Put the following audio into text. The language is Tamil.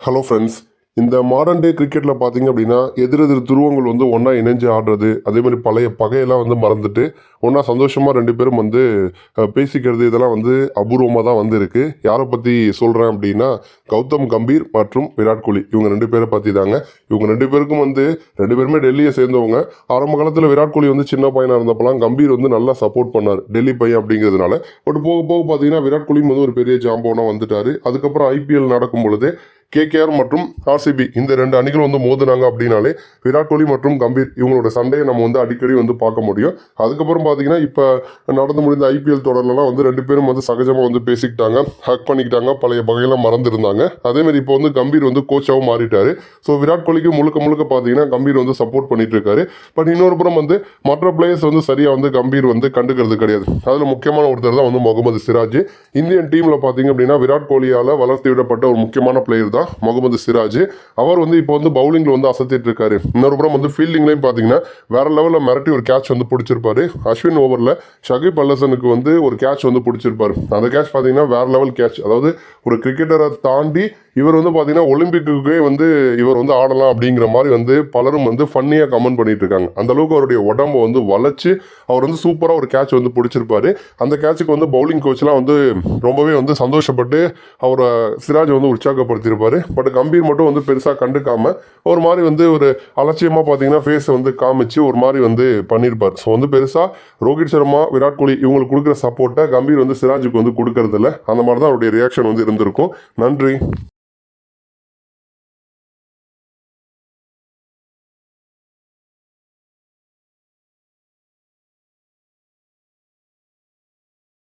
ஹலோ ஃப்ரெண்ட்ஸ் இந்த மாடர்ன் டே கிரிக்கெட்டில் பார்த்தீங்க அப்படின்னா எதிரெதிர் துருவங்கள் வந்து ஒன்றா இணைஞ்சு ஆடுறது அதே மாதிரி பழைய பகையெல்லாம் வந்து மறந்துட்டு ஒன்றா சந்தோஷமாக ரெண்டு பேரும் வந்து பேசிக்கிறது இதெல்லாம் வந்து அபூர்வமாக தான் வந்து யாரை பற்றி சொல்கிறேன் அப்படின்னா கௌதம் கம்பீர் மற்றும் விராட் கோலி. இவங்க ரெண்டு பேரை பற்றி தாங்க. இவங்க ரெண்டு பேருக்கும் வந்து ரெண்டு பேருமே டெல்லியை சேர்ந்தவங்க. ஆரம்ப காலத்தில் விராட் கோலி வந்து சின்ன பையனாக இருந்தப்பெல்லாம் கம்பீர் வந்து நல்லா சப்போர்ட் பண்ணார். டெல்லி பையன் அப்படிங்கிறதுனால. பட் போக போக பார்த்தீங்கன்னா விராட் கோலியும் வந்து ஒரு பெரிய ஜாம்போனா வந்துட்டார். அதுக்கப்புறம் ஐபிஎல் நடக்கும் பொழுது கேகேஆர் மற்றும் ஆர்சிபி இந்த ரெண்டு அணிகள் வந்து மோதுனாங்க அப்படின்னாலே விராட் கோலி மற்றும் கம்பீர் இவங்களோட சண்டையை நம்ம வந்து அடிக்கடி வந்து பார்க்க முடியும். அதுக்கப்புறம் பார்த்தீங்கன்னா இப்போ நடந்து முடிந்த ஐபிஎல் தொடர்லலாம் வந்து ரெண்டு பேரும் வந்து சகஜமாக வந்து பேசிக்கிட்டாங்க ஹக் பண்ணிக்கிட்டாங்க பழைய பகையெல்லாம் மறந்துருந்தாங்க. அதேமாதிரி இப்போ வந்து கம்பீர் வந்து கோச்சாகவும் மாறிட்டார். ஸோ விராட் கோலிக்கு முழுக்க முழுக்க பார்த்தீங்கன்னா கம்பீர் வந்து சப்போர்ட் பண்ணிட்டு இருக்காரு பட் இன்னொரு புறம் வந்து மற்ற பிளேயர்ஸ் வந்து சரியாக வந்து கம்பீர் வந்து கண்டுக்கிறது கிடையாது. அதில் முக்கியமான ஒருத்தர் தான் வந்து முகமது சிராஜ். இந்தியன் டீமில் பார்த்தீங்க அப்படின்னா விராட் கோலியால் வளர்த்து விடப்பட்ட ஒரு முக்கியமான பிளேயர் தான் முகமது சிராஜ். அவர் வந்து இப்போ வந்து பவுலிங்கில் வந்து அசத்திட்டு இருக்காரு. இன்னொரு புறம் வந்து ஃபீல்டிங்லேயும் பார்த்தீங்கன்னா வேற லெவலில் மிரட்டி ஒரு கேட்ச் வந்து பிடிச்சிருப்பாரு. அஸ்வின் ஓவரில் ஷகிப் அல்லசனுக்கு வந்து ஒரு கேட்ச் வந்து பிடிச்சிருப்பாரு. அந்த கேட்ச் பார்த்தீங்கன்னா வேற லெவல் கேட்ச் அதாவது ஒரு கிரிக்கெட்டரை தாண்டி இவர் வந்து பார்த்தீங்கன்னா ஒலிம்பிக்குக்கே வந்து இவர் வந்து ஆடலாம் அப்படிங்கிற மாதிரி வந்து பலரும் வந்து ஃபன்னியாக கமெண்ட் பண்ணிட்டு இருக்காங்க அந்தளவுக்கு அவருடைய உடம்பை வந்து வளைச்சு அவர் வந்து சூப்பராக ஒரு கேட்ச் வந்து பிடிச்சிருப்பாரு. அந்த கேட்சுக்கு வந்து பவுலிங் கோச்லாம் வந்து ரொம்பவே வந்து சந்தோஷப்பட்டு அவரை சிராஜ் வந்து உற்சாகப்படுத்தியிருப்பார். பட் கம்பீர் மட்டும் வந்து பெருசாக கண்டுக்காமல் ஒரு மாதிரி வந்து ஒரு அலட்சியமாக பார்த்தீங்கன்னா ஃபேஸை வந்து காமிச்சு ஒரு மாதிரி வந்து பண்ணியிருப்பார் ஸோ வந்து பெருசாக ரோஹித் சர்மா விராட் கோலி இவங்களுக்கு கொடுக்குற சப்போர்ட்டை கம்பீர் வந்து சிராஜுக்கு வந்து கொடுக்கறதில்ல. அந்த மாதிரி தான் அவருடைய ரியாக்ஷன் வந்து இருந்திருக்கும். நன்றி.